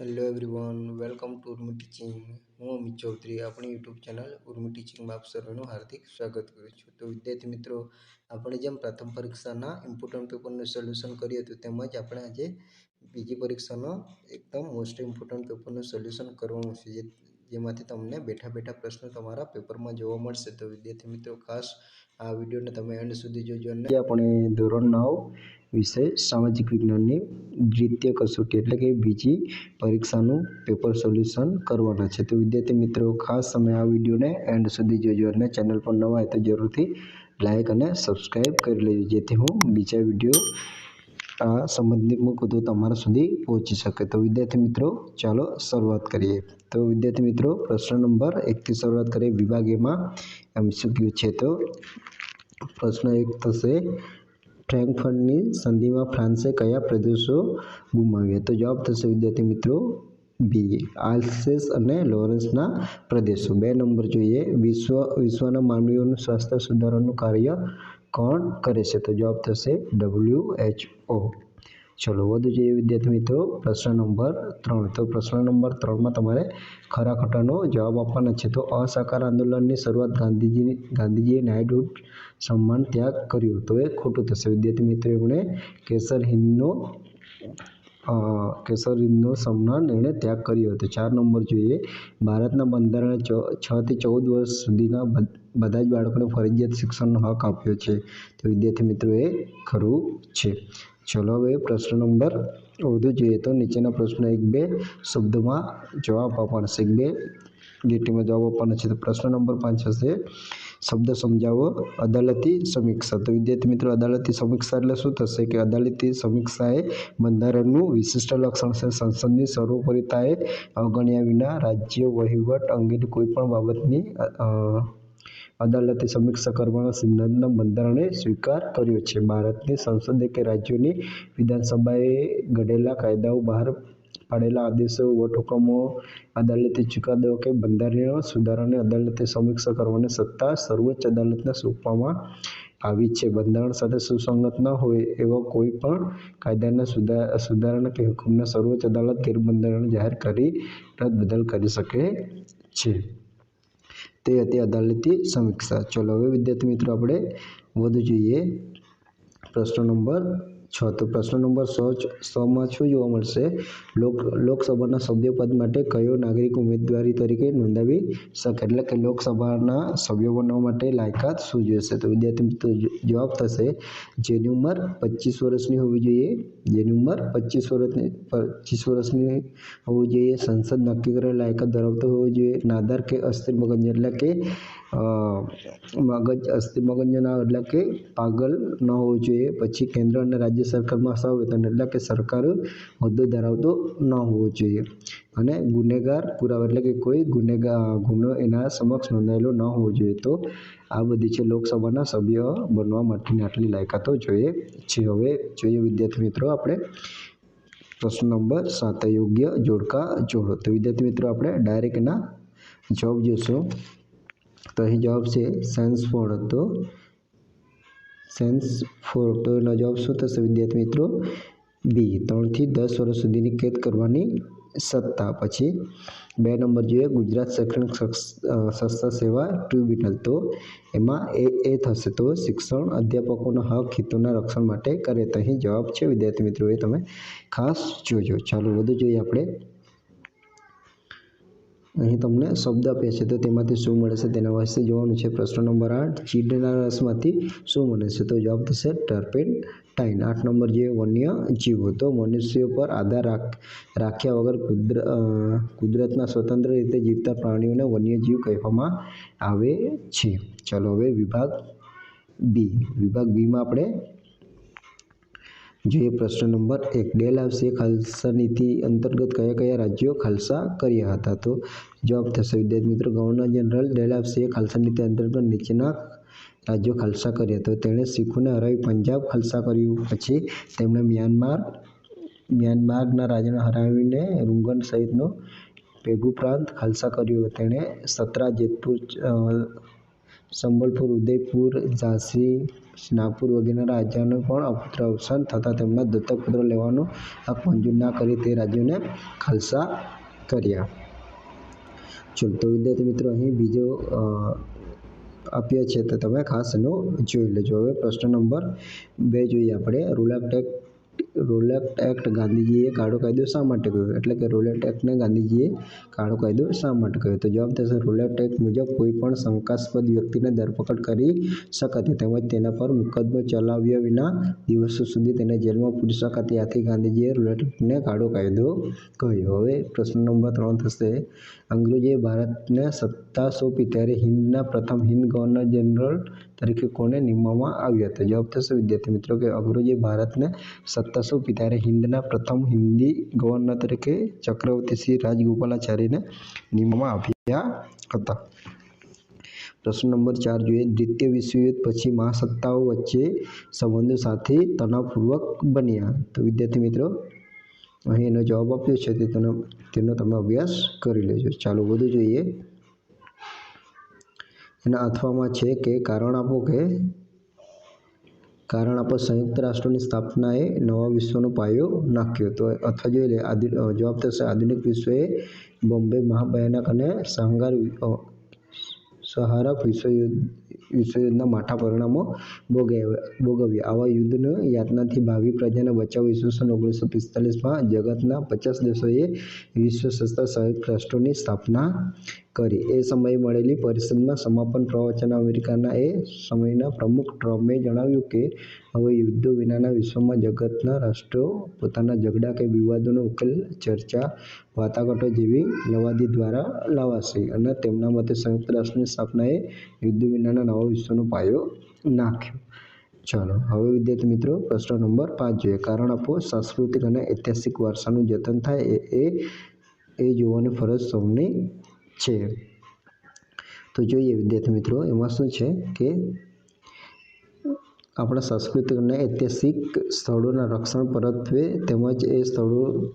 Hello everyone welcome to Urmi teaching હું અમિત ચૌધરી, આપણી YouTube channel Urmi ટીચિંગમાં આપ સર્વેનું હાર્દિક સ્વાગત કરું છું. તો વિદ્યાર્થી મિત્રો, આપણે જેમ પ્રથમ પરીક્ષાના ઇમ્પોર્ટન્ટ પેપરનું સોલ્યુશન કર્યું હતું તેમજ આપણે આજે બીજી પરીક્ષાનો એકદમ મોસ્ટ ઇમ્પોર્ટન્ટ પેપરનું સોલ્યુશન કરવાનું છે જેમાંથી તમને બેઠા બેઠા પ્રશ્નો તમારા પેપરમાં જોવા મળશે. તો વિદ્યાર્થી મિત્રો, ખાસ આ વિડીયોને તમે એન્ડ સુધી જોજો અને આપણે ધોરણ નવ વિષય સામાજિક વિજ્ઞાનની દ્વિતીય કસોટી એટલે કે બીજી પરીક્ષાનું પેપર સોલ્યુશન કરવાના છે. તો વિદ્યાર્થી મિત્રો, ખાસ તમે આ વિડીયોને એન્ડ સુધી જોજો અને ચેનલ પર નવા હોય તો જરૂરથી લાઇક અને સબસ્ક્રાઈબ કરી લેજો. જેથી હું બીજા વીડિયો સંબંધિત મૂકું તમારા સુધી પહોંચી શકે. તો વિદ્યાર્થી મિત્રો, ચાલો શરૂઆત કરીએ. તો વિદ્યાર્થી મિત્રો, પ્રશ્ન નંબર એકથી શરૂઆત કરીએ વિભાગ એમાં એમસીક્યુ છે તો. પ્રશ્ન એક થશે, ફ્રેન્કફર્ટની સંધિમાં ફ્રાન્સે કયા પ્રદેશો ગુમાવ્યા? તો જવાબ થશે વિદ્યાર્થી મિત્રો બી આલ્સેસ અને લોરેન્સના પ્રદેશો. બે નંબર જોઈએ. વિશ્વ, વિશ્વના માનવીઓનું સ્વાસ્થ્ય સુધારવાનું કાર્ય કોણ કરે છે? તો જવાબ થશે ડબલ્યુ એચ ઓ. ચલો, વધુ જોઈએ વિદ્યાર્થી મિત્રો, પ્રશ્ન નંબર ત્રણ. તો પ્રશ્ન નંબર ત્રણમાં તમારે ખરા ખોટાનો જવાબ આપવાના છે. તો અસહકાર આંદોલનની શરૂઆત ગાંધીજી ગાંધીજીએ નાઇટહુડ સન્માન ત્યાગ કર્યું. તો એ ખોટું થશે. વિદ્યાર્થી મિત્રો, એમણે કેસર હિંદનો કેસર હિંદનો સન્માન એણે ત્યાગ કર્યો હતો. ચાર નંબર જોઈએ. ભારતના બંધારણે છ થી ચૌદ વર્ષ સુધીના બધા જ બાળકોને ફરજિયાત શિક્ષણનો હક આપ્યો છે. તો વિદ્યાર્થી મિત્રો એ ખરું છે. ચલો હવે પ્રશ્ન નંબર વધુ જોઈએ તો નીચેના પ્રશ્નો એક, બે શબ્દમાં જવાબ આપવાનો છે. એક, બે લીટીમાં જવાબ આપવાનો છે. તો પ્રશ્ન નંબર પાંચ હશે. શબ્દ સમજાવો. અદાલતી સમીક્ષા. તો વિદ્યાર્થી મિત્રો, અદાલતી સમીક્ષા એટલે શું થશે કે અદાલતી સમીક્ષા એ બંધારણનું વિશિષ્ટ લક્ષણ છે. સંસદની સર્વોપરિતાએ અવગણ્યા વિના રાજ્ય વહીવટ અંગેની કોઈ પણ બાબતની અદાલતી સમીક્ષા કરવાના સિદ્ધાંતના બંધારણે સ્વીકાર કર્યો છે. ભારતની સંસદે કે રાજ્યોની વિધાનસભાએ ઘડેલા કાયદાઓ બહાર પાડેલા આદેશો વટહુકમો અદાલતે ચુકાદો કે બંધારણીય સુધારાને અદાલતે સમીક્ષા કરવાની સત્તા, સર્વોચ્ચ અદાલતને સોંપવામાં આવી છે. બંધારણ સાથે સુસંગત ન હોય એવા કોઈ પણ કાયદાના સુધારણા કે હુકમના સર્વોચ્ચ અદાલત ગેરબંધારણ જાહેર કરી રદ બદલ કરી શકે છે. તે હતી અદાલતી સમીક્ષા. ચલો હવે વિદ્યાર્થી મિત્રો આપણે વધુ જોઈએ. પ્રશ્ન નંબર છ. તો પ્રશ્ન નંબર સો સોમાં શું જોવા મળશે? લોક, લોકસભાના સભ્ય પદ માટે કયો નાગરિક ઉમેદવારી તરીકે નોંધાવી શકે? એટલે કે લોકસભાના સભ્ય બનવા માટે લાયકાત શું જોઈશે? તો વિદ્યાર્થી મિત્રો જવાબ થશે જેની ઉંમર પચીસ વર્ષની હોવી જોઈએ, જેની ઉંમર પચીસ વર્ષની પચીસ વર્ષની હોવી જોઈએ. સંસદ નક્કી કરેલ લાયકાત ધરાવતો હોવો જોઈએ. નાદાર કે અસ્થિર મગજ, એટલે કે મગજ, અસ્થિ મગજના એટલે કે પાગલ ન હોવું જોઈએ. પછી કેન્દ્ર અને રાજ્ય સરકારમાં સહવેતન એટલે કે સરકાર હોદ્દો ધરાવતો ન હોવો જોઈએ. અને ગુનેગાર, પુરાવા એટલે કે કોઈ ગુનેગાર ગુનો એના સમક્ષ નોંધાયેલો ન હોવો જોઈએ. તો આ બધી છે લોકસભાના સભ્ય બનવા માટેની આટલી લાયકાતો જોઈએ છે. હવે જોઈએ વિદ્યાર્થી મિત્રો આપણે પ્રશ્ન નંબર સાત, યોગ્ય જોડકા જોડો. તો વિદ્યાર્થી મિત્રો આપણે ડાયરેક્ટ એના જવાબ જોઈશું તો અહીં જવાબ છે સેન્સ ફોર્ડ હતો. સેન્સ ફોર તો એનો જવાબ શું થશે, વિદ્યાર્થી મિત્રો? બી ત્રણથી દસ વર્ષ સુધીની કેદ કરવાની સત્તા. પછી બે નંબર જોઈએ, ગુજરાત શૈક્ષણિક સંસ્થા સેવા ટ્રિબ્યુનલ તો એમાં એ એ થશે. તો શિક્ષણ અધ્યાપકોના હક, હિતોના રક્ષણ માટે કરે. તો અહીં જવાબ છે, વિદ્યાર્થી મિત્રો, એ તમે ખાસ જોજો. ચાલો વધુ જોઈએ આપણે. અહીં તમને શબ્દ આપ્યા છે. તો તેમાંથી શું મળે છે તેના વિશે જોવાનું છે. પ્રશ્ન નંબર આઠ, ચીડના રસમાંથી શું મળે છે? તો જવાબ થશે ટર્પેન્ટાઇન આઠ નંબર જે વન્ય જીવો તો મનુષ્યો પર આધાર રાખ્યા વગર કુદર કુદરતના સ્વતંત્ર રીતે જીવતા પ્રાણીઓને વન્યજીવ કહેવામાં આવે છે. ચાલો હવે વિભાગ બી. વિભાગ બીમાં આપણે જોઈએ પ્રશ્ન નંબર એક ડેલ આવશે ખાલસા નીતિ અંતર્ગત કયા કયા રાજ્યો ખાલસા કર્યા હતા? તો જવાબ થશે, વિદ્યાર્થી મિત્રો, ગવર્નર જનરલ ડેલ આવશે ખાલસા નીતિ અંતર્ગત નીચેના રાજ્યો ખાલસા કર્યા. તો તેણે શીખોને હરાવી, પંજાબ ખાલસા કર્યું. પછી તેમણે મ્યાનમાર, મ્યાનમારના રાજાને હરાવીને રૂંગન સહિતનો પેગુ પ્રાંત ખાલસા કર્યો. તેણે સતરા જેતપુર સંબલપુર, ઉદયપુર, ઝાંસી, નાગપુર વગેરેના રાજ્યોને પણ અપુત્ર અવસાન થતાં તેમના દત્તક પુત્ર લેવાનો હક મંજૂર ના કરી તે રાજ્યોને ખાલસા કર્યા. ચલો, તો વિદ્યાર્થી મિત્રો, અહીં બીજો આપ્યો છે, તો તમે ખાસ એનો જોઈ લેજો. હવે પ્રશ્ન નંબર બે જોઈએ આપણે. રૂલર એક્ટ રોલેક્ટ એક્ટ ગાંધીજીએ કાળો કાયદો શા માટે કહ્યો એટલે કે રોલેટ એક્ટને ગાંધીજીએ કાળો કાયદો શા માટે કહ્યો તો જવાબ થશે રોલેટ એક્ટ મુજબ કોઈ પણ શંકાસ્પદ વ્યક્તિને ધરપકડ કરી શકાતી તેમજ તેના પર મુકદ્દમો ચલાવ્યા વિના દિવસો સુધી તેને જેલમાં પૂરી શકાતી. આથી ગાંધીજીએ રોલેટ એક્ટને કાળો કાયદો કહ્યો. હવે પ્રશ્ન નંબર ત્રણ થશે. અંગ્રેજોએ ભારતને સત્તા સોંપી ત્યારે હિન્દના પ્રથમ હિન્દ ગવર્નર જનરલ તરીકે કોને નિમવામાં આવ્યા હતા? જવાબ થશે, વિદ્યાર્થી મિત્રો, કે અંગ્રેજોએ ભારતને સત્તાસો ત્યારે હિન્દના પ્રથમ હિન્દી ગવર્નર તરીકે ચક્રવર્તી શ્રી રાજગોપાલાચારીને નિમવામાં આવ્યા હતા. પ્રશ્ન નંબર ચાર જોઈએ. દ્વિતીય વિશ્વયુદ્ધ પછી મહાસત્તાઓ વચ્ચે સંબંધો સાથે તણાવપૂર્વક બન્યા. તો વિદ્યાર્થી મિત્રો, અહીં એનો જવાબ આપ્યો છે. તેનો તેનો તમે અભ્યાસ કરી લેજો. ચાલો વધુ જોઈએ. એના અથવામાં છે કે કારણ આપો કે, કારણ આપો સંયુક્ત રાષ્ટ્રોની સ્થાપનાએ નવા વિશ્વનો પાયો નાખ્યો. તો અથવા જોઈ લે જવાબ થશે, આધુનિક વિશ્વએ બોમ્બે મહાભયાનક અને સંહાર સહારક વિશ્વયુદ્ધ વિશ્વયુદ્ધના માઠા પરિણામો ભોગવ્યા આવા યુદ્ધનો યાતનાથી ભાવિ પ્રજાને બચાવવા ઈસવીસન ઓગણીસો પિસ્તાલીસમાં જગતના પચાસ દેશોએ વિશ્વ સંસ્થા સંયુક્ત રાષ્ટ્રોની સ્થાપના કરી. એ સમયે મળેલી પરિષદમાં સમાપન પ્રવચન અમેરિકાના એ સમયના પ્રમુખ ટ્રમ્પે જણાવ્યું કે, હવે યુદ્ધો વિનાના વિશ્વમાં જગતના રાષ્ટ્રો પોતાના ઝઘડા કે વિવાદોનો ઉકેલ, ચર્ચા, વાટાઘાટો જેવી લવાદી દ્વારા લાવાશે અને તેમના મતે સંયુક્ત રાષ્ટ્રની સ્થાપનાએ યુદ્ધ વિનાના નવા વિશ્વનો પાયો નાખ્યો. ચાલો, હવે વિદ્યાર્થી મિત્રો, પ્રશ્ન નંબર પાંચ જોઈએ. કારણ આપો, સાંસ્કૃતિક અને ઐતિહાસિક વારસાનું જતન થાય એ એ જોવાની ફરજ સૌને છે. તો જોઈએ વિદ્યાર્થી મિત્રો, એમાં શું છે કે આપણા સાંસ્કૃતિક અને ઐતિહાસિક સ્થળોના રક્ષણ પરત્વે તેમજ એ સ્થળો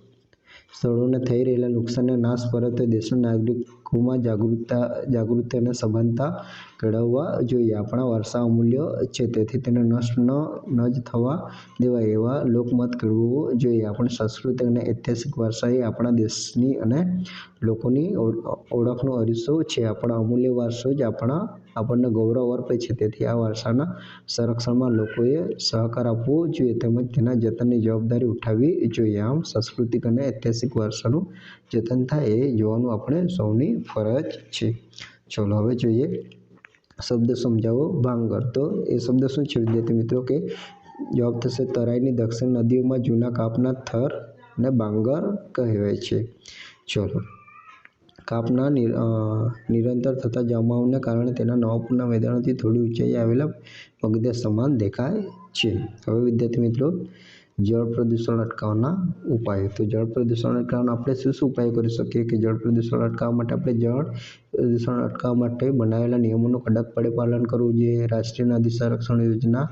સ્થળોને થઈ રહેલા નુકસાનને નાશ પરત દેશના નાગરિકોમાં જાગૃતતા, જાગૃતિ અને સભાનતા કેળવવા જોઈએ. આપણા વારસા અમૂલ્ય છે, તેથી તેને નષ્ટ ન ન જ થવા દેવાય એવા લોકમત કેળવવું જોઈએ. આપણી સાંસ્કૃતિક અને ઐતિહાસિક વારસા એ આપણા દેશની અને લોકોની ઓળખનો અરીસો છે. આપણા અમૂલ્ય વારસો જ આપણા, આપણને ગૌરવ અર્પે છે. તેથી આ વારસાના સંરક્ષણમાં લોકોએ સહકાર આપવો જોઈએ તેમજ તેના જતનની જવાબદારી ઉઠાવવી જોઈએ. આમ સાંસ્કૃતિક અને ઐતિહાસિક વારસાનું જતન થાય એ જોવાનું આપણે સૌની ફરજ છે. ચલો હવે જોઈએ શબ્દ સમજાવો ભાંગર. તો એ શબ્દ શું છે? વિદ્યાર્થી મિત્રો કે જવાબ થશે તરાઈની દક્ષિણ નદીઓમાં જૂના કાપના થર ને બાંગર કહેવાય છે. ચલો કાપના નિરંતર થતા જમાવને કારણે તેના નવાપુરના મેદાનોથી થોડી ઊંચાઈએ આવેલા પગદે સમાન દેખાય છે. હવે વિદ્યાર્થી મિત્રો જળ પ્રદૂષણ અટકાવવાના ઉપાયો. તો જળ પ્રદૂષણ અટકાવવાના આપણે શું શું ઉપાયો કરી શકીએ કે જળ પ્રદૂષણ અટકાવવા માટે આપણે જળ પ્રદૂષણ અટકાવવા માટે બનાવેલા નિયમોનું કડકપણે પાલન કરવું જોઈએ. રાષ્ટ્રીય નદી સંરક્ષણ યોજના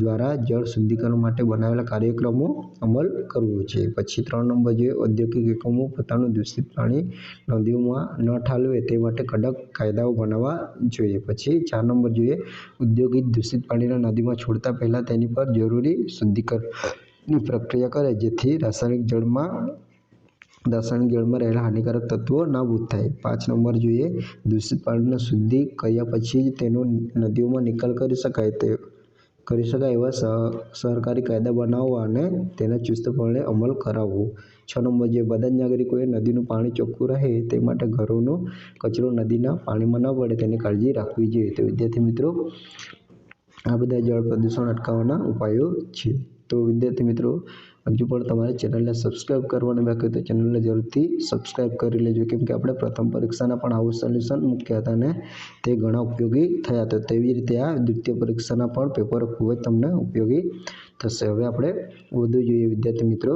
દ્વારા જળ શુદ્ધિકરણ માટે બનાવેલા કાર્યક્રમો અમલ કરવો જોઈએ પછી ત્રણ નંબર જોઈએ, ઔદ્યોગિક એકમો પોતાનું દૂષિત પાણી નદીઓમાં ન ઠાલવે તે માટે કડક કાયદાઓ બનાવવા જોઈએ. પછી ચાર નંબર જોઈએ, ઔદ્યોગિક દૂષિત પાણીના નદીમાં છોડતા પહેલાં તેની પર જરૂરી શુદ્ધિકરણની પ્રક્રિયા કરે, જેથી રાસાયણિક જળમાં રાસાયણિક જળમાં રહેલા હાનિકારક તત્વો નાબૂદ થાય. પાંચ નંબર જોઈએ, દૂષિત પાણીને શુદ્ધિ કર્યા પછી જ તેનો નદીઓમાં નિકાલ કરી શકાય તે, કરી શકાય એવા સહકારી કાયદા બનાવવા અને તેના ચુસ્તપણે અમલ કરાવવો. છ નંબર જે બધા જ નાગરિકોએ નદીનું પાણી ચોખ્ખું રહે તે માટે ઘરોનો કચરો નદીના પાણીમાં ન પડે તેની કાળજી રાખવી જોઈએ. તો વિદ્યાર્થી મિત્રો, આ બધા જળ પ્રદૂષણ અટકાવવાના ઉપાયો છે. તો વિદ્યાર્થી મિત્રો, હજુ પણ તમારે ચેનલને સબસ્ક્રાઈબ કરવાનું બાકી તો ચેનલને જરૂરથી સબસ્ક્રાઈબ કરી લેજો. કેમ કે આપણે પ્રથમ પરીક્ષાના પણ આવું સોલ્યુશન મૂક્યા હતા અને તે ઘણા ઉપયોગી થયા હતા. તેવી રીતે આ દ્વિતીય પરીક્ષાના પણ પેપર ખૂબ જ તમને ઉપયોગી થશે. હવે આપણે વધુ જોઈએ વિદ્યાર્થી મિત્રો,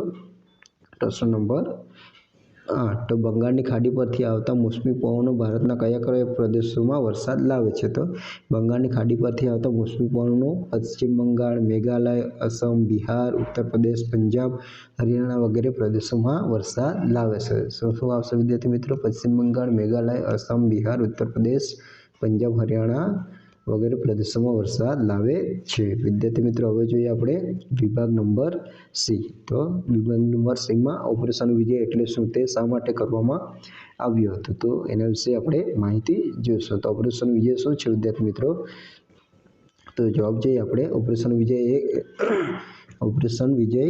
પ્રશ્ન નંબર આઠ બંગાળની ખાડી પરથી આવતા મોસમી પવનો ભારતના કયા કયા પ્રદેશોમાં વરસાદ લાવે છે તો? બંગાળની ખાડી પરથી આવતા મોસમી પવનો પશ્ચિમ બંગાળ, મેઘાલય, અસમ, બિહાર, ઉત્તર પ્રદેશ, પંજાબ, હરિયાણા વગેરે પ્રદેશોમાં વરસાદ લાવે છે. શું શું આવશે વિદ્યાર્થી મિત્રો? પશ્ચિમ બંગાળ, મેઘાલય, અસમ, બિહાર, ઉત્તર પ્રદેશ, પંજાબ, હરિયાણા વગેરે પ્રદેશોમાં વરસાદ લાવે છે. વિદ્યાર્થી મિત્રો, હવે જોઈએ આપણે વિભાગ નંબર સી. તો વિભાગ નંબર સીમાં ઓપરેશન વિજય એટલે શું? તે શા માટે કરવામાં આવ્યું હતું? તો એના વિશે આપણે માહિતી જોઈશું. તો ઓપરેશન વિજય શું છે, વિદ્યાર્થી મિત્રો? તો જવાબ જોઈએ આપણે. ઓપરેશન વિજય એ ઓપરેશન વિજય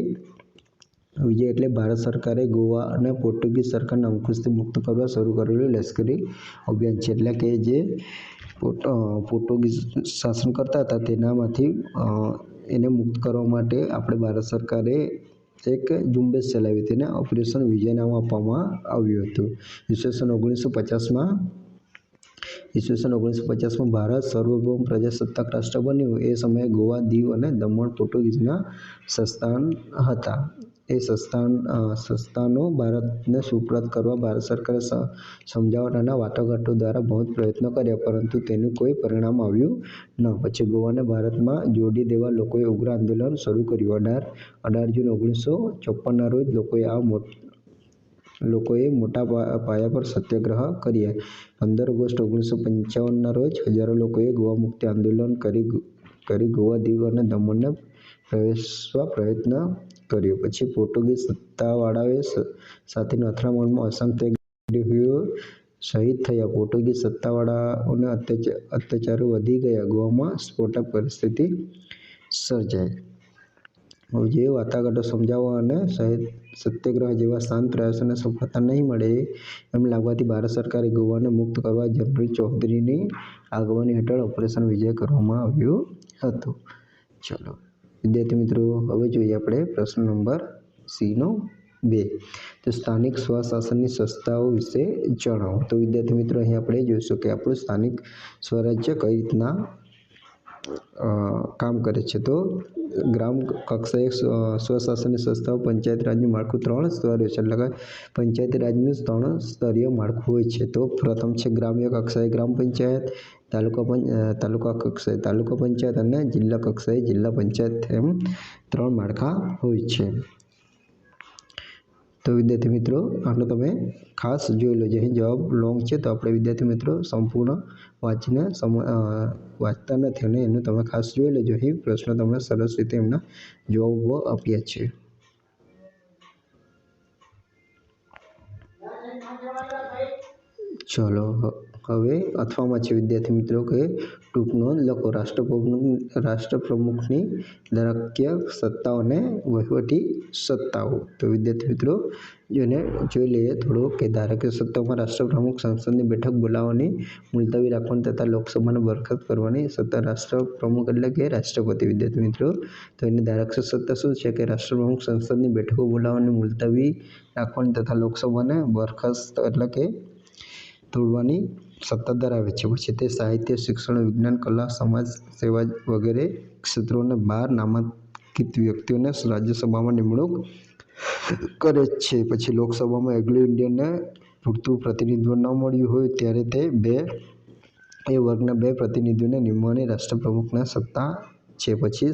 વિજય એટલે ભારત સરકારે ગોવા અને પોર્ટુગીઝ સરકારના અંકુશથી મુક્ત કરવા શરૂ કરેલું લશ્કરી અભિયાન છે. એટલે કે જે પોર્ટુગીઝ શાસન કરતા હતા તેનામાંથી એને મુક્ત કરવા માટે આપણે ભારત સરકારે એક ઝુંબેશ ચલાવી તેને ઓપરેશન વિજય નામ આપવામાં આવ્યું હતું. ઈસવીસન ઓગણીસો પચાસમાં ઈસવીસન ઓગણીસો પચાસમાં ભારત સર્વભૌમ પ્રજાસત્તાક રાષ્ટ્ર બન્યું. એ સમયે ગોવા, દીવ અને દમણ પોર્ટુગીઝના સંસ્થાન હતા. એ સંસ્થાન સંસ્થાનો ભારતને સુપ્રત કરવા ભારત સરકારે સમજાવટ અને વાટાઘાટો દ્વારા બહુ પ્રયત્નો કર્યા, પરંતુ તેનું કોઈ પરિણામ આવ્યું ન. પછી ગોવાને ભારતમાં જોડી દેવા લોકોએ ઉગ્ર આંદોલન શરૂ કર્યું. અઢાર અઢાર જૂન ઓગણીસો ચોપ્પનના રોજ લોકોએ આ લોકોએ મોટા પાયા પર સત્યાગ્રહ કર્યા. પંદર ઓગસ્ટ ઓગણીસો પંચાવનના રોજ હજારો લોકોએ ગોવા મુક્તિ આંદોલન કરી કરી ગોવા દીવ અને દમણને પ્રવેશવા પ્રયત્ન કર્યો. પછી પોર્ટુગીઝ સત્તાવાળાઓએ સાથેની અથડામણમાં અસંખ્ય શહીદ થયા. પોર્ટુગીઝ સત્તાવાળાઓના અત્યાચારો વધી ગયા. ગોવામાં સ્ફોટક પરિસ્થિતિ સર્જાઈ. જે વાટાઘાટો સમજાવવા અને સત્યાગ્રહ જેવા શાંત પ્રયાસોને સફળતા નહીં મળે એમ લાગવાથી ભારત સરકારે ગોવાને મુક્ત કરવા જનરલ ચૌધરીની આગેવાની હેઠળ ઓપરેશન વિજય કરવામાં આવ્યું હતું. ચલો, વિદ્યાર્થી મિત્રો, હવે જોઈએ આપણે પ્રશ્ન નંબર સીનો બે. તો સ્થાનિક સ્વશાસનની સંસ્થાઓ વિશે જણાવો. તો વિદ્યાર્થી મિત્રો, અહીં આપણે જોઈશું કે આપણું સ્થાનિક સ્વરાજ્ય કઈ રીતના કામ કરે છે. તો ગ્રામ કક્ષાએ સ્વશાસનની સંસ્થાઓ, પંચાયત રાજ્યનું માળખું ત્રણ સ્તરીય છે. એટલે કે પંચાયત રાજનું ત્રણ સ્તરીય માળખું હોય છે. તો પ્રથમ છે ગ્રામ્ય કક્ષાએ ગ્રામ પંચાયત, તાલુકા તાલુકા કક્ષાએ તાલુકા પંચાયત અને જિલ્લા કક્ષાએ જિલ્લા પંચાયત એમ ત્રણ માળખા હોય છે. તો વિદ્યાર્થી મિત્રો આનો તમે ખાસ જોઈ લેજો. અહીં જવાબ લોંગ છે. તો આપણે વિદ્યાર્થી મિત્રો સંપૂર્ણ વાંચીને વાંચતા નથી અને એનું તમે ખાસ જોઈ લેજો. અહીં પ્રશ્ન તમને સરસ રીતે એમના જવાબો આપ્યા છે. ચલો હવે અથવામાં છે, વિદ્યાર્થી મિત્રો, કે ટૂંક નોંધ લખો. રાષ્ટ્રપ્રમુખ, રાષ્ટ્રપ્રમુખની દ્રાક્ય સત્તાઓ અને વહીવટી સત્તાઓ. તો વિદ્યાર્થી મિત્રો જેને જોઈ લઈએ થોડું કે ધારકીય સત્તાઓમાં રાષ્ટ્રપ્રમુખ, સંસદની બેઠક બોલાવવાની મુલતવી રાખવાની તથા લોકસભાને બરખત કરવાની સત્તા રાષ્ટ્રપ્રમુખ એટલે કે રાષ્ટ્રપતિ. વિદ્યાર્થી મિત્રો, તો એની ધારકીય સત્તા શું છે કે રાષ્ટ્રપ્રમુખ, સંસદની બેઠકો બોલાવવાની મુલતવી રાખવાની તથા લોકસભાને બરખાસ્ત એટલે કે તોડવાની સત્તા ધરાવે છે. પછી તે સાહિત્ય, શિક્ષણ, વિજ્ઞાન, કલા, સમાજ સેવા વગેરે ક્ષેત્રોને બાર નામાંકિત વ્યક્તિઓને રાજ્યસભામાં નિમણૂક કરે છે. પછી લોકસભામાં એગ્લો ઇન્ડિયનને પૂરતું પ્રતિનિધિત્વ ન મળ્યું હોય ત્યારે તે બે, એ વર્ગના બે પ્રતિનિધિઓને નિમવાની રાષ્ટ્રપ્રમુખના સત્તા છે. પછી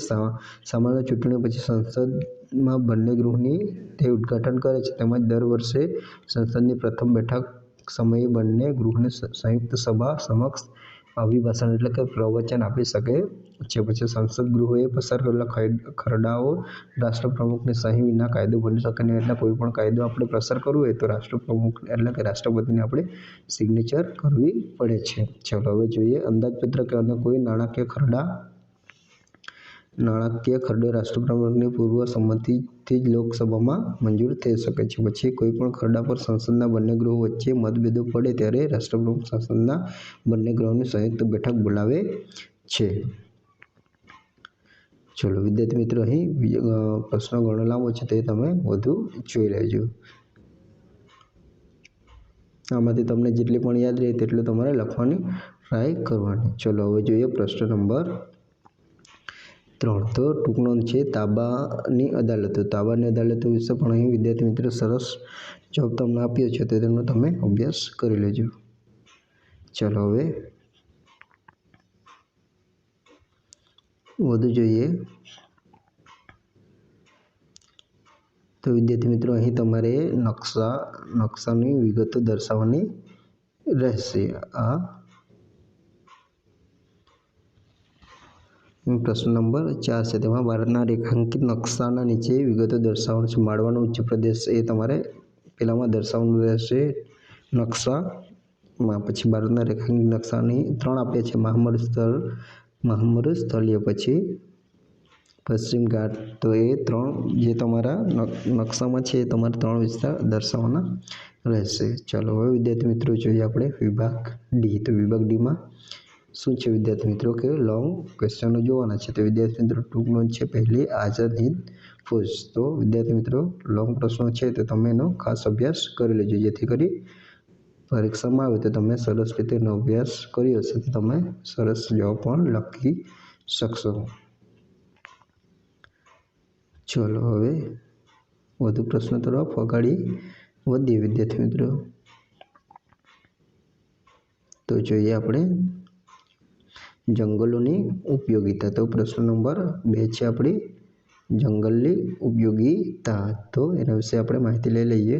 સામાન્ય ચૂંટણીઓ પછી સંસદમાં બંને ગૃહની તે ઉદ્ઘાટન કરે છે. તેમજ દર વર્ષે સંસદની પ્રથમ બેઠક સમયે બંને ગૃહને સંયુક્ત સભા સમક્ષ અભિભાષણ એટલે કે પ્રવચન આપી શકે. છે પછી સંસદ ગૃહોએ પસાર કરેલા ખરડાઓ રાષ્ટ્રપ્રમુખને સહી વિના કાયદો બની શકે નહીં એટલે કોઈ પણ કાયદો આપણે પસાર કરવો હોય તો રાષ્ટ્રપ્રમુખ એટલે કે રાષ્ટ્રપતિને આપણે સિગ્નેચર કરવી પડે છે. ચાલો હવે જોઈએ અંદાજપત્ર કે અન્ય કોઈ નાણાકીય ખરડા નાણાકીય ખરડો રાષ્ટ્રપ્રમુખની પૂર્વ જ લોકસભામાં મંજૂર થઈ શકે છે. પછી કોઈપણ ખરડા પર સંસદના બંને ગૃહો વચ્ચે મતભેદો પડે ત્યારે રાષ્ટ્રપ્રમુખ સંસદના બંને ગૃહોની સંયુક્ત બેઠક બોલાવે છે. ચલો, વિદ્યાર્થી મિત્રો, અહીં પ્રશ્નો ઘણો લાંબો છે, તે તમે વધુ જોઈ લેજો. આમાંથી તમને જેટલી પણ યાદ રહે તેટલું તમારે લખવાની ટ્રાય કરવાની. ચલો, હવે જોઈએ પ્રશ્ન નંબર ત્રણ. તો ટૂંકનો છે, તાબાની અદાલતો. તાબાની અદાલતો વિશે પણ અહીં વિદ્યાર્થી મિત્રો સરસ જવાબ તમને આપ્યો છે, તો તેનો તમે અભ્યાસ કરી લેજો. ચાલો હવે વધુ જોઈએ. તો વિદ્યાર્થી મિત્રો, અહીં તમારે નકશા, નકશાની વિગતો દર્શાવવાની રહેશે. આ પ્રશ્ન નંબર ચાર છે. તેમાં ભારતના રેખાંકિત નકશાના નીચે વિગતો દર્શાવવાનું છે. માળવાનો ઉચ્ચ પ્રદેશ એ તમારે પહેલાંમાં દર્શાવવાનું રહેશે. નકશામાં પછી ભારતના રેખાંકિત નકશાની ત્રણ આપ્યા છે. મહામર સ્થળ, મહામર સ્થળીય પછી પશ્ચિમ ઘાટ. તો એ ત્રણ જે તમારા નકશામાં છે એ તમારે ત્રણ વિસ્તાર દર્શાવવાના રહેશે. ચાલો હવે વિદ્યાર્થી મિત્રો જોઈએ આપણે વિભાગ ડી. તો વિભાગ ડીમાં શું છે વિદ્યાર્થી મિત્રો કે લોંગ ક્વેશ્ચનો જોવાના છે. તો વિદ્યાર્થી મિત્રો ટૂંક નોંધ છે પહેલી આઝાદ હિન્દ ફોજ તો વિદ્યાર્થી મિત્રો લોંગ પ્રશ્નો છે તો તમે એનો ખાસ અભ્યાસ કરી લેજો. જેથી કરી પરીક્ષામાં આવે તો તમે સરસ રીતે એનો અભ્યાસ કર્યો હશે તો તમે સરસ જવાબ પણ લખી શકશો. ચલો હવે વધુ પ્રશ્નો તરફ અગાડી વધીએ વિદ્યાર્થી મિત્રો. તો જોઈએ આપણે જંગલોની ઉપયોગિતા. તો પ્રશ્ન નંબર બે છે આપણી. જંગલની ઉપયોગીતા. તો એના વિશે આપણે માહિતી લઈ લઈએ.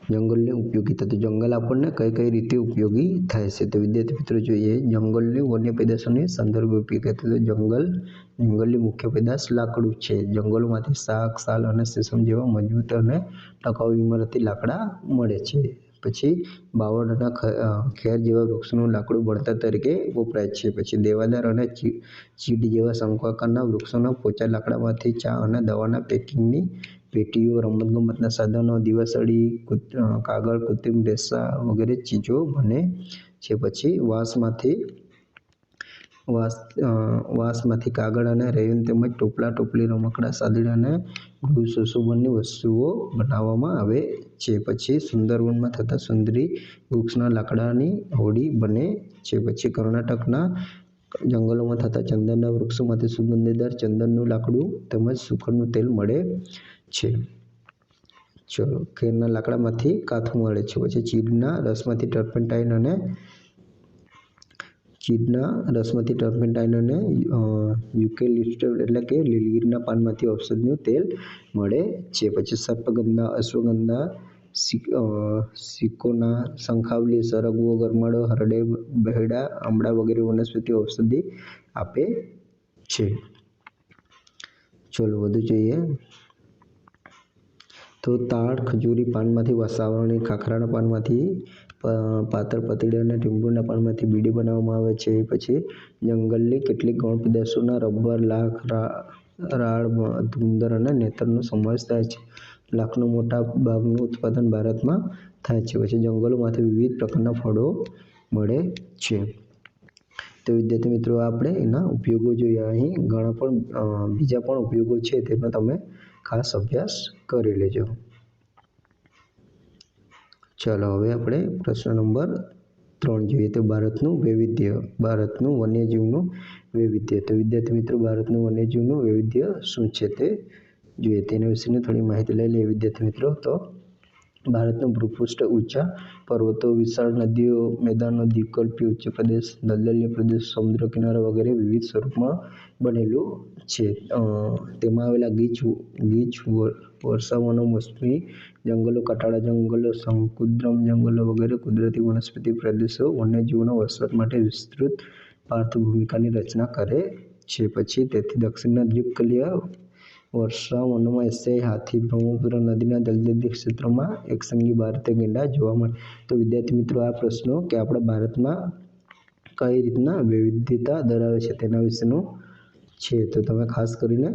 જંગલની ઉપયોગીતા. તો જંગલ આપણને કઈ કઈ રીતે ઉપયોગી થાય છે? તો વિદ્યાર્થી મિત્રો જોઈએ. જંગલની વન્ય પેદાશોની સંદર્ભ ઉપયોગિતા. તો જંગલ, જંગલની મુખ્ય પેદાશ લાકડું છે. જંગલોમાંથી શાક, સાલ અને શીશમ જેવા મજબૂત અને ટકાઉ ઇમારતી લાકડા મળે છે. પછી બાવળના ખેર જેવા વૃક્ષોનું લાકડું બળતણ તરીકે વપરાય છે. પછી દેવાદાર અને ચીડ જેવા શંકુ વૃક્ષોના પોચા લાકડામાંથી ચા અને દવાના પેકિંગની પેટીઓ, રમતગમતના સાધનો, દિવાસળી કાગળ, કૃત્રિમ રેસા વગેરે ચીજો બને છે. પછી વાંસમાંથી વાંસ વાંસમાંથી કાગળ અને રેયન તેમજ ટોપલા ટોપલી રમકડાં સાદડી અને ગૃહ સુશોભનની વસ્તુઓ બનાવવામાં આવે છે. પછી સુંદરવનમાં થતા સુંદરી વૃક્ષના લાકડાની હોડી બને છે. પછી કર્ણાટકના જંગલોમાં થતા ચંદનના વૃક્ષોમાંથી સુગંધીદાર ચંદનનું લાકડું તેમજ સુખડનું તેલ મળે છે. ચલો ખેરના લાકડામાંથી કાથું મળે છે. પછી ચીડના રસમાંથી ટર્પન્ટાઇન અને ચીડના રસમાંથી ટર્પેન્ટાઇન અને યુકેલિપ્ટસ એટલે કે લીલગીરના પાનમાંથી ઔષધનું તેલ મળે છે. પછી સર્પગંધા, અશ્વગંધા સિકોના શંખાવલી, સરગવો, ગરમાળો, હરડે બહેડા આમળા વગેરે વનસ્પતિઓ ઔષધિ આપે છે. ચલો વધુ જોઈએ. તો તાળ ખજૂરી પાનમાંથી વસાવણી ખાખરાના પાનમાંથી પાતળ પતળી અને લીંબુના પાનમાંથી બીડી બનાવવામાં આવે છે. પછી જંગલની કેટલીક ગૌણ પ્રદેશોના રબર, લાખ રાળ ધુંદર અને નેતરનો સમાવેશ થાય છે. લાખનો મોટા ભાગનું ઉત્પાદન ભારતમાં થાય છે. પછી જંગલોમાંથી વિવિધ પ્રકારના ફળો મળે છે. તો વિદ્યાર્થી મિત્રો, આપણે એના ઉપયોગો જોઈએ અહીં ઘણા પણ બીજા પણ ઉપયોગો છે. તેનો તમે ખાસ અભ્યાસ કરી લેજો. ચાલો હવે આપણે પ્રશ્ન નંબર ત્રણ જોઈએ તો ભારતનું વૈવિધ્ય, ભારતનું વન્યજીવનું વૈવિધ્ય. તો વિદ્યાર્થી મિત્રો, ભારતનું વન્યજીવનું વૈવિધ્ય શું છે તે જોઈએ. તેના વિશેની થોડી માહિતી લઈ લઈએ વિદ્યાર્થી મિત્રો. તો ભારતનું ભૂપૃષ્ઠ ઊંચા પર્વતો, વિશાળ નદીઓ, મેદાનો, દ્વિકલ્પી ઉચ્ચ પ્રદેશ, દલદલીય પ્રદેશ, સમુદ્ર કિનારા વગેરે વિવિધ સ્વરૂપમાં બનેલું છે. તેમાં આવેલા ગીચ ગીચ વર્ષાવનો મોસમી જંગલો કટાળા જંગલો સંકુદ્રમ જંગલો વગેરે કુદરતી વનસ્પતિ પ્રદેશો વન્યજીવોના વસવાટ માટે વિસ્તૃત પાર્થભૂમિકાની રચના કરે છે. પછી તેથી દક્ષિણના દ્વીપકલ્પીય વર્ષાવનોમાં એશિયાઈ હાથી બ્રહ્મપુત્ર નદીના દલદલી ક્ષેત્રમાં એકસંગી ભારતીય ગેંડા જોવા મળે. તો વિદ્યાર્થી મિત્રો, આ પ્રશ્નો કે આપણા ભારતમાં કઈ રીતના વૈવિધ્યતા ધરાવે છે તેના વિશેનું છે. તો તમે ખાસ કરીને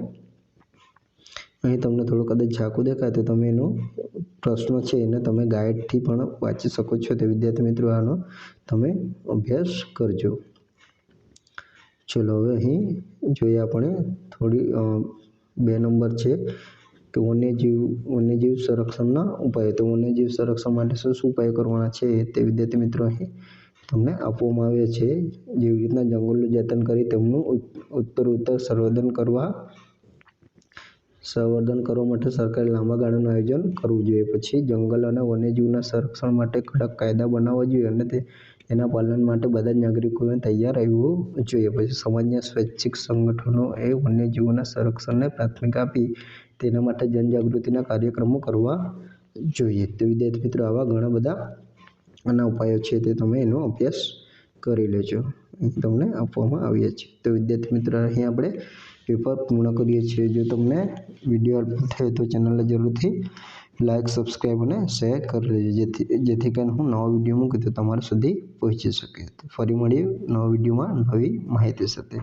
અહીં તમને થોડું કદાચ ઝાંખું દેખાય તો તમે એનો પ્રશ્નો છે એને તમે ગાઈડથી પણ વાંચી શકો છો તે વિદ્યાર્થી મિત્રો, આનો તમે અભ્યાસ કરજો. ચલો, હવે અહીં જોઈએ આપણે થોડી બે નંબર છે કે વન્યજીવ વન્યજીવ સંરક્ષણના ઉપાયો. તો વન્યજીવ સંરક્ષણ માટે શું શું ઉપાયો કરવાના છે તે વિદ્યાર્થી મિત્રો અહીં તમને આપવામાં આવે છે. જેવી રીતના જંગલનું જતન કરી તેમનું ઉત્તરોત્તર સંવર્ધન કરવા સંવર્ધન કરવા માટે સરકારે લાંબા ગાળાનું આયોજન કરવું જોઈએ. પછી જંગલ અને વન્યજીવના સંરક્ષણ માટે કડક કાયદા બનાવવા જોઈએ અને તે એના પાલન માટે બધા જ નાગરિકોએ તૈયાર રહેવું જોઈએ. પછી સમાજના સ્વૈચ્છિક સંગઠનોએ વન્યજીવોના સંરક્ષણને પ્રાથમિકતા આપી તેના માટે જનજાગૃતિના કાર્યક્રમો કરવા જોઈએ. તો વિદ્યાર્થી મિત્રો, આવા ઘણા બધા આના ઉપાયો છે તે તમે એનો અભ્યાસ કરી લેજો. અહીં તમને આપવામાં આવ્યા છે. તો વિદ્યાર્થી મિત્રો, અહીં આપણે પેપર પૂર્ણ કરીએ છીએ. જો તમને વીડિયો થાય તો ચેનલને જરૂરથી લાઇક સબસ્ક્રાઈબ અને શેર કરી લેજો. જેથી જેથી કરીને હું નવો વીડિયો મૂકું તો તમારા સુધી પહોંચી શકે. ફરી મળીએ નવા વિડીયોમાં નવી માહિતી સાથે.